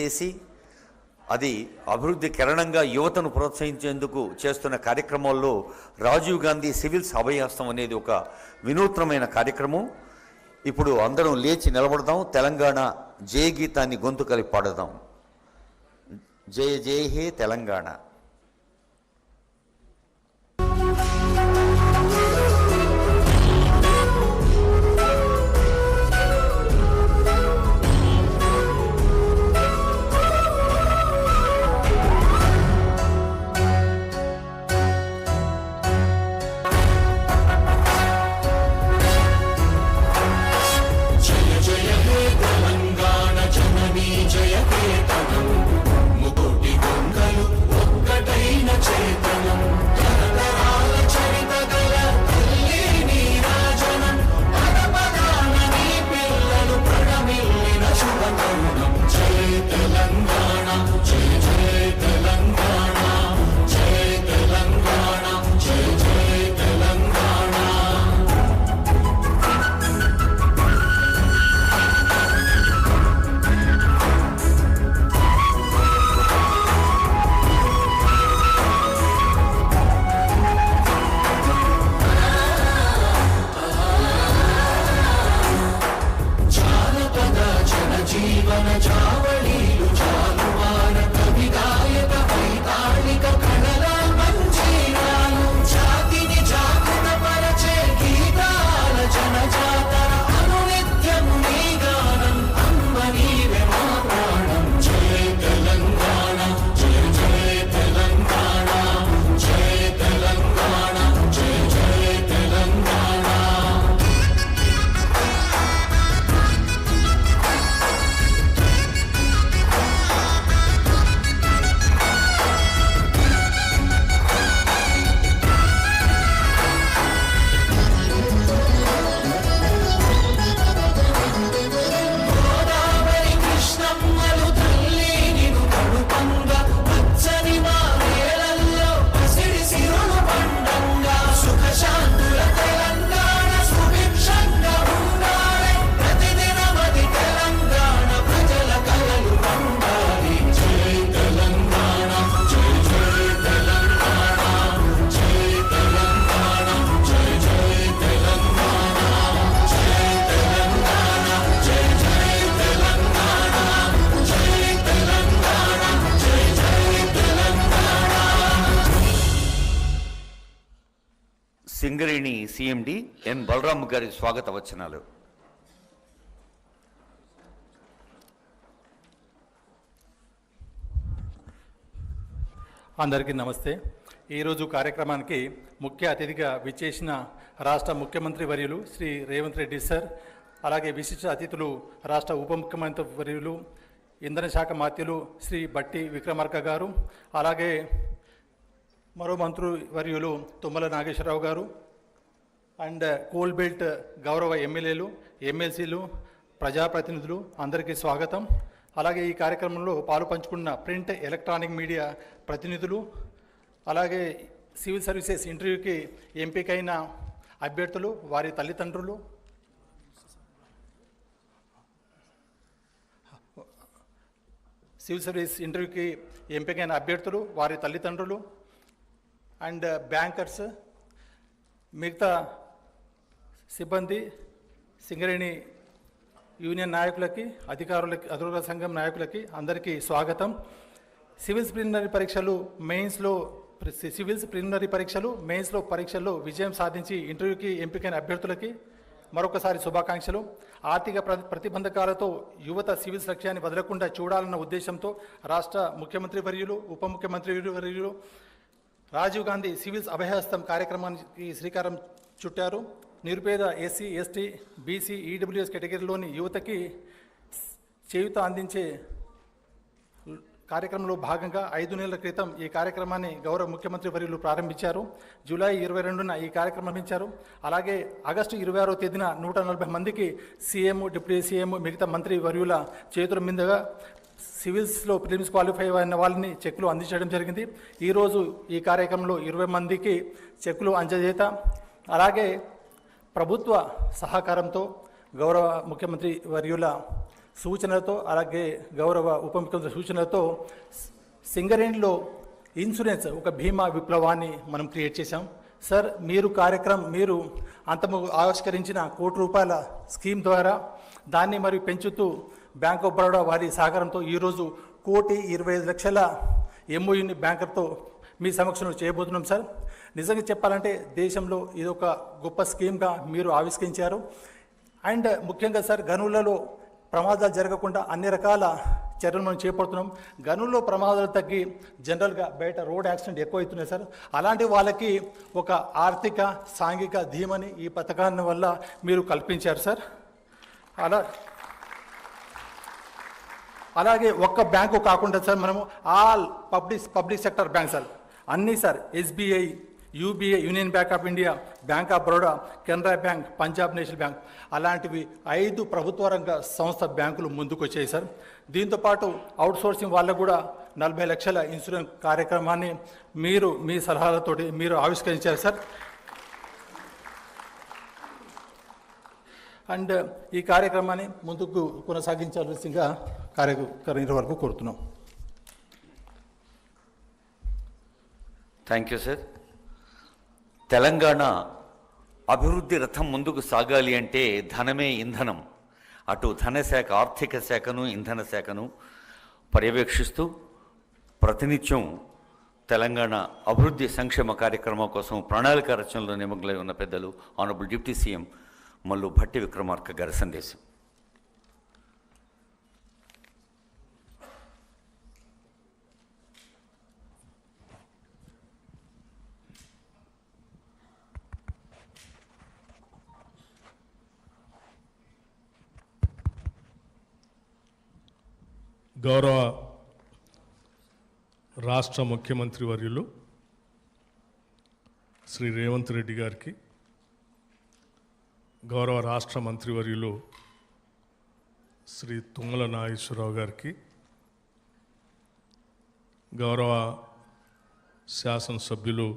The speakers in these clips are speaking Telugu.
చేసి అది అభివృద్ధి కిరణంగా యువతను ప్రోత్సహించేందుకు చేస్తున్న కార్యక్రమాల్లో రాజీవ్ గాంధీ సివిల్స్ అభయహస్తం అనేది ఒక వినూత్నమైన కార్యక్రమం. ఇప్పుడు అందరం లేచి నిలబడదాం. తెలంగాణ జయ గీతాన్ని గొంతు కలిపి పాడదాం. జయ జయ హే తెలంగాణ. సిఎండి ఎన్ బలరాం గారి స్వాగత వచనాలు. అందరికీ నమస్తే. ఈరోజు కార్యక్రమానికి ముఖ్య అతిథిగా విచ్చేసిన రాష్ట్ర ముఖ్యమంత్రి వర్యులు శ్రీ రేవంత్ రెడ్డి సార్ అలాగే విశిష్ట అతిథులు రాష్ట్ర ఉప ముఖ్యమంత్రి వర్యులు ఇంధన శాఖ మాత్యులు శ్రీ బట్టి విక్రమార్క గారు అలాగే మరో మంత్రి వర్యులు తుమ్మల నాగేశ్వరరావు గారు అండ్ కోల్ బెల్ట్ గౌరవ ఎమ్మెల్యేలు ఎమ్మెల్సీలు ప్రజాప్రతినిధులు అందరికీ స్వాగతం. అలాగే ఈ కార్యక్రమంలో పాలు పంచుకున్న ప్రింట్ ఎలక్ట్రానిక్ మీడియా ప్రతినిధులు అలాగే సివిల్ సర్వీసెస్ ఇంటర్వ్యూకి ఎంపికైన అభ్యర్థులు వారి తల్లిదండ్రులు. సివిల్ సర్వీస్ ఇంటర్వ్యూకి ఎంపికైన అభ్యర్థులు వారి తల్లిదండ్రులు. అండ్ బ్యాంకర్స్ మిగతా సిబ్బంది సింగరేణి యూనియన్ నాయకులకి అధికారులకి అధికారుల సంఘం నాయకులకి అందరికీ స్వాగతం. సివిల్స్ ప్రిలిమినరీ పరీక్షలు మెయిన్స్లో సివిల్స్ ప్రిలిమినరీ పరీక్షలు మెయిన్స్లో పరీక్షల్లో విజయం సాధించి ఇంటర్వ్యూకి ఎంపికైన అభ్యర్థులకి మరొకసారి శుభాకాంక్షలు. ఆర్థిక ప్ర ప్రతిబంధకాలతో యువత సివిల్స్ లక్ష్యాన్ని వదలకుండా చూడాలన్న ఉద్దేశంతో రాష్ట్ర ముఖ్యమంత్రి వర్యులు ఉప ముఖ్యమంత్రి వర్యులు రాజీవ్ గాంధీ సివిల్స్ అభయహస్తం కార్యక్రమానికి శ్రీకారం చుట్టారు. నిరుపేద ఎస్సీ ఎస్టీ బీసీ ఈడబ్ల్యూఎస్ కేటగిరీలోని యువతకి చేయూత అందించే కార్యక్రమంలో భాగంగా ఐదు నెలల క్రితం ఈ కార్యక్రమాన్ని గౌరవ ముఖ్యమంత్రి వర్యులు ప్రారంభించారు. జూలై ఇరవై రెండున ఈ కార్యక్రమం ప్రారంభించారు అలాగే ఆగస్టు ఇరవై ఆరో తేదీన నూట నలభై మందికి సీఎం డిప్యూటీ సీఎం మిగతా మంత్రి వర్యుల చేతుల మీదుగా సివిల్స్లో ప్రిలిమ్స్ క్వాలిఫై అయిన వాళ్ళని చెక్కులు అందించడం జరిగింది. ఈరోజు ఈ కార్యక్రమంలో ఇరవై మందికి చెక్కులు అందజేత. అలాగే ప్రభుత్వ సహకారంతో గౌరవ ముఖ్యమంత్రి వర్యుల సూచనలతో అలాగే గౌరవ ఉప ముఖ్యమంత్రి సూచనలతో సింగరేణిలో ఇన్సూరెన్స్ ఒక భీమా విప్లవాన్ని మనం క్రియేట్ చేశాం. సార్ మీరు కార్యక్రమం మీరు అంతము ఆవిష్కరించిన కోటి రూపాయల స్కీమ్ ద్వారా దాన్ని మరి పెంచుతూ బ్యాంక్ ఆఫ్ బరోడా వారి సహకారంతో ఈరోజు కోటి ఇరవై ఐదు లక్షల ఎంఓయూని బ్యాంకర్తో మీ సమక్షంలో చేయబోతున్నాం సార్. నిజంగా చెప్పాలంటే దేశంలో ఇది ఒక గొప్ప స్కీమ్గా మీరు ఆవిష్కరించారు. అండ్ ముఖ్యంగా సార్ గనులలో ప్రమాదాలు జరగకుండా అన్ని రకాల చర్యలు మనం చేపడుతున్నాం. గనుల్లో ప్రమాదాలు తగ్గి జనరల్గా బయట రోడ్ యాక్సిడెంట్ ఎక్కువ అవుతున్నాయి సార్. అలాంటి వాళ్ళకి ఒక ఆర్థిక సాంఘిక ధీమని ఈ పథకాన్ని వల్ల మీరు కల్పించారు సార్. అలా అలాగే ఒక్క బ్యాంకు కాకుండా సార్ మనము all public public sector bank sir. అన్నీ sir SBI UBI union bank of India bank of Baroda Canara bank Punjab national bank అలాంటివి ఐదు ప్రభుత్వ రంగ సంస్థ బ్యాంకులు ముందుకు వచ్చాయి సార్ దీంతోపాటు అవుట్సోర్సింగ్ వాళ్ళకు కూడా నలభై లక్షల ఇన్సూరెన్స్ కార్యక్రమాన్ని మీరు మీ సలహాలతోటి మీరు ఆవిష్కరించారు సార్. అండ్ ఈ కార్యక్రమాన్ని ముందుకు కొనసాగించాల్సిందిగా కార్యక్రమం వరకు కోరుతున్నాం. థ్యాంక్ యూ సార్ తెలంగాణ అభివృద్ధి రథం ముందుకు సాగాలి అంటే ధనమే ఇంధనం. అటు ధనశాఖ ఆర్థిక శాఖను ఇంధన శాఖను పర్యవేక్షిస్తూ ప్రతినిత్యం తెలంగాణ అభివృద్ధి సంక్షేమ కార్యక్రమం కోసం ప్రణాళిక రచనలో నిమగ్నమై ఉన్న పెద్దలు honourable deputy CM Mallu Bhatti Vikramarka గారి సందేశం. గౌరవ రాష్ట్ర ముఖ్యమంత్రి వర్యులు శ్రీ రేవంత్ రెడ్డి గారికి గౌరవ రాష్ట్ర మంత్రివర్యులు శ్రీ తుమ్మల నాగేశ్వరరావు గారికి గౌరవ శాసనసభ్యులు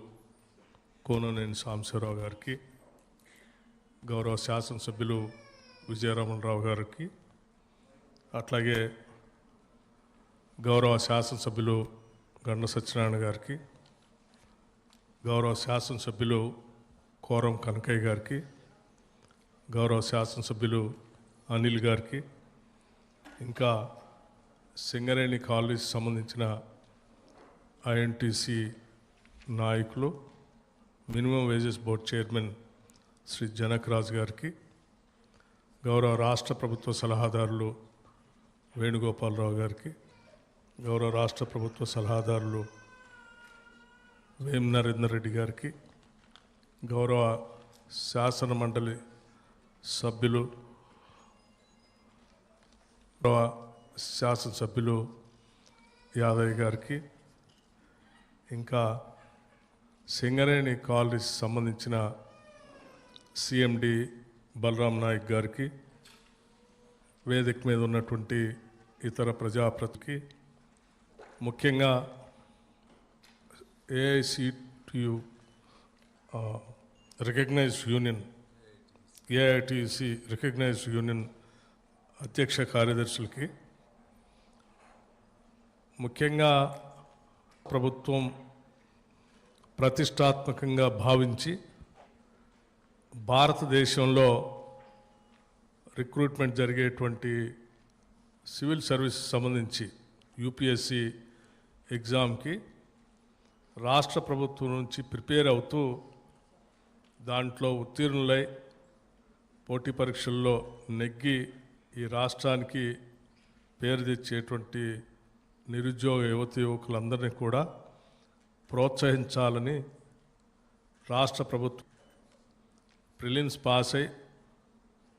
కోననేని సాంబశివరావు గారికి గౌరవ శాసనసభ్యులు విజయరమణరావు గారికి అట్లాగే గౌరవ శాసనసభ్యులు గండ సత్యనారాయణ గారికి గౌరవ శాసనసభ్యులు కోరం కనకయ్య గారికి గౌరవ శాసనసభ్యులు అనిల్ గారికి ఇంకా సింగరేణి కాలేజ్ సంబంధించిన ఐఎన్టీసీ నాయకులు minimum wages board chairman Shri Janak Raj గారికి గౌరవ రాష్ట్ర ప్రభుత్వ సలహాదారులు వేణుగోపాలరావు గారికి గౌరవ రాష్ట్ర ప్రభుత్వ సలహాదారులు వేం నరేందర్ రెడ్డి గారికి గౌరవ శాసన మండలి సభ్యులు గౌరవ శాసనసభ్యులు యాదయ్య గారికి ఇంకా సింగరేణి కాలేజ్ సంబంధించిన సిఎండి బలరాం నాయక్ గారికి వేదిక మీద ఉన్నటువంటి ఇతర ప్రజాప్రతికి ముఖ్యంగా AICTU recognised union AITC recognised union అధ్యక్ష కార్యదర్శులకి. ముఖ్యంగా ప్రభుత్వం ప్రతిష్టాత్మకంగా భావించి భారతదేశంలో రిక్రూట్మెంట్ జరిగేటువంటి సివిల్ సర్వీస్ సంబంధించి యూపీఎస్సి ఎగ్జామ్కి రాష్ట్ర ప్రభుత్వం నుంచి ప్రిపేర్ అవుతూ దాంట్లో ఉత్తీర్ణులై పోటీ పరీక్షల్లో నెగ్గి ఈ రాష్ట్రానికి పేరు తెచ్చేటువంటి నిరుద్యోగ యువత యువకులందరినీ కూడా ప్రోత్సహించాలని రాష్ట్ర ప్రభుత్వం ప్రిలిమ్స్ పాస్ అయి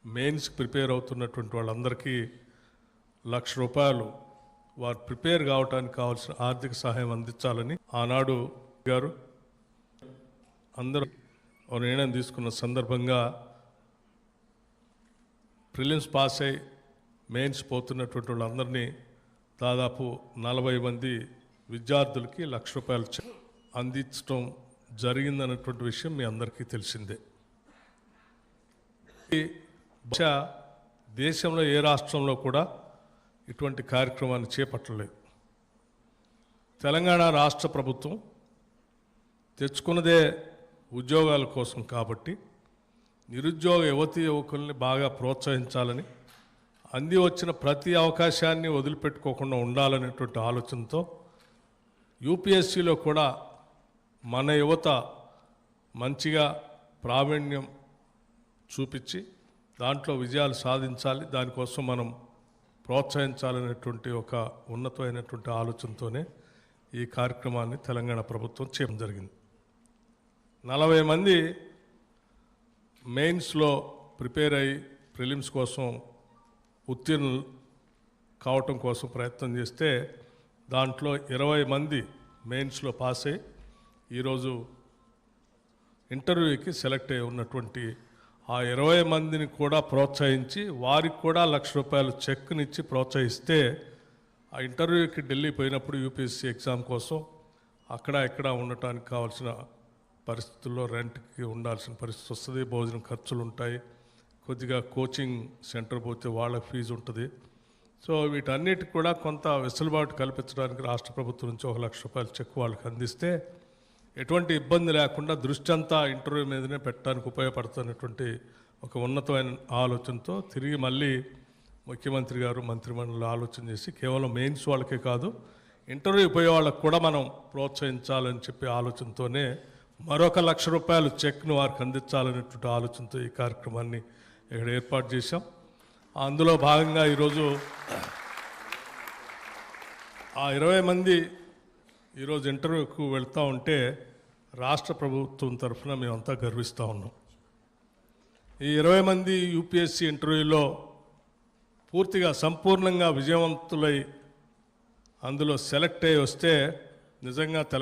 మెయిన్స్ ప్రిపేర్ అవుతున్నటువంటి వాళ్ళందరికీ లక్ష రూపాయలు వారు ప్రిపేర్ కావడానికి కావాల్సిన ఆర్థిక సహాయం అందించాలని ఆనాడు గారు అందరూ నిర్ణయం తీసుకున్న సందర్భంగా ప్రిలిమ్స్ పాస్ అయి మెయిన్స్ పోతున్నటువంటి వాళ్ళందరినీ దాదాపు నలభై మంది విద్యార్థులకి లక్ష రూపాయలు అందించడం జరిగిందన్నటువంటి విషయం మీ అందరికీ తెలిసిందే. ఈ దేశంలో ఏ రాష్ట్రంలో కూడా ఇటువంటి కార్యక్రమాన్ని చేపట్టలేదు. తెలంగాణ రాష్ట్ర ప్రభుత్వం తెచ్చుకున్నదే ఉద్యోగాల కోసం కాబట్టి నిరుద్యోగ యువతి యువకుల్ని బాగా ప్రోత్సహించాలని అంది వచ్చిన ప్రతి అవకాశాన్ని వదిలిపెట్టుకోకుండా ఉండాలనేటువంటి ఆలోచనతో యూపీఎస్సీలో కూడా మన యువత మంచిగా ప్రావీణ్యం చూపించి దాంట్లో విజయాలు సాధించాలి. దానికోసం మనం ప్రోత్సహించాలనేటువంటి ఒక ఉన్నతమైనటువంటి ఆలోచనతోనే ఈ కార్యక్రమాన్ని తెలంగాణ ప్రభుత్వం చేయడం జరిగింది. నలభై మంది మెయిన్స్లో ప్రిపేర్ అయ్యి ప్రిలిమ్స్ కోసం ఉత్తీర్ణులు కావటం కోసం ప్రయత్నం చేస్తే దాంట్లో ఇరవై మంది మెయిన్స్లో పాస్ అయ్యి ఈరోజు ఇంటర్వ్యూకి సెలెక్ట్ అయి ఉన్నటువంటి ఆ ఇరవై మందిని కూడా ప్రోత్సహించి వారికి కూడా లక్ష రూపాయలు చెక్నిచ్చి ప్రోత్సహిస్తే ఆ ఇంటర్వ్యూకి ఢిల్లీ పోయినప్పుడు యూపీఎస్సీ ఎగ్జామ్ కోసం అక్కడ ఇక్కడ ఉండటానికి కావాల్సిన పరిస్థితుల్లో రెంట్కి ఉండాల్సిన పరిస్థితి వస్తుంది భోజనం ఖర్చులు ఉంటాయి కొద్దిగా కోచింగ్ సెంటర్ పోతే వాళ్ళ ఫీజు ఉంటుంది. సో వీటన్నిటికి కూడా కొంత వెసులుబాటు కల్పించడానికి రాష్ట్ర ప్రభుత్వం నుంచి ఒక లక్ష రూపాయలు చెక్ వాళ్ళకి అందిస్తే ఎటువంటి ఇబ్బంది లేకుండా దృష్టి అంతా ఇంటర్వ్యూ మీదనే పెట్టడానికి ఉపయోగపడుతున్నటువంటి ఒక ఉన్నతమైన ఆలోచనతో తిరిగి మళ్ళీ ముఖ్యమంత్రి గారు మంత్రిమండలి ఆలోచన చేసి కేవలం మెయిన్స్ వాళ్ళకే కాదు ఇంటర్వ్యూ పోయే వాళ్ళకు కూడా మనం ప్రోత్సహించాలని చెప్పి ఆలోచనతోనే మరొక లక్ష రూపాయలు చెక్ను వారికి అందించాలనేటువంటి ఆలోచనతో ఈ కార్యక్రమాన్ని ఇక్కడ ఏర్పాటు చేశాం. అందులో భాగంగా ఈరోజు ఆ ఇరవై మంది ఈరోజు ఇంటర్వ్యూకు వెళ్తూ ఉంటే రాష్ట్ర ప్రభుత్వం తరఫున మేమంతా గర్విస్తూ ఉన్నాం. ఈ ఇరవై మంది యూపీఎస్సీ ఇంటర్వ్యూలో పూర్తిగా సంపూర్ణంగా విజయవంతులై అందులో సెలెక్ట్ అయ్యి వస్తే నిజంగా తెలంగాణ